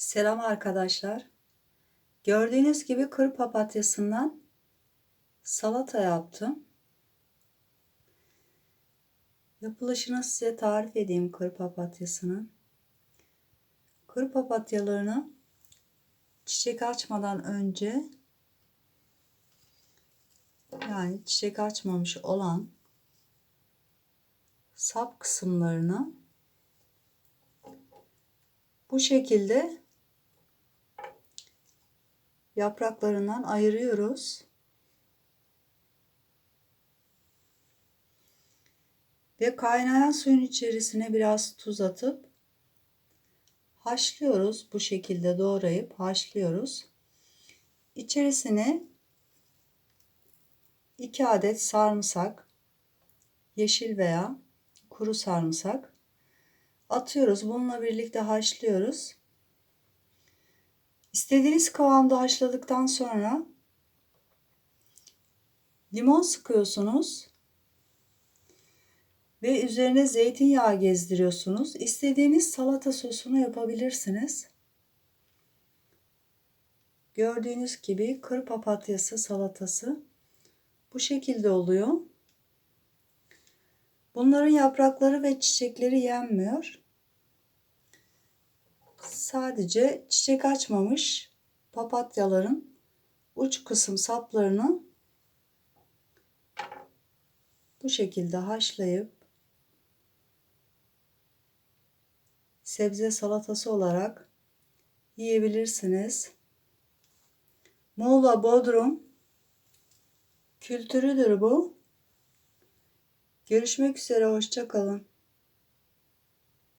Selam arkadaşlar. Gördüğünüz gibi kır papatyasından salata yaptım. Yapılışını size tarif edeyim kır papatyasının. Kır papatyalarını çiçek açmadan önce yani çiçek açmamış olan sap kısımlarını bu şekilde yapraklarından ayırıyoruz. Ve kaynayan suyun içerisine biraz tuz atıp haşlıyoruz. Bu şekilde doğrayıp haşlıyoruz. İçerisine 2 adet sarımsak, yeşil veya kuru sarımsak atıyoruz. Bununla birlikte haşlıyoruz. İstediğiniz kıvamda haşladıktan sonra limon sıkıyorsunuz ve üzerine zeytinyağı gezdiriyorsunuz. İstediğiniz salata sosunu yapabilirsiniz. Gördüğünüz gibi kır papatyası salatası bu şekilde oluyor. Bunların yaprakları ve çiçekleri yenmiyor. Sadece çiçek açmamış papatyaların uç kısım saplarını bu şekilde haşlayıp sebze salatası olarak yiyebilirsiniz. Muğla Bodrum kültürüdür bu. Görüşmek üzere, hoşçakalın.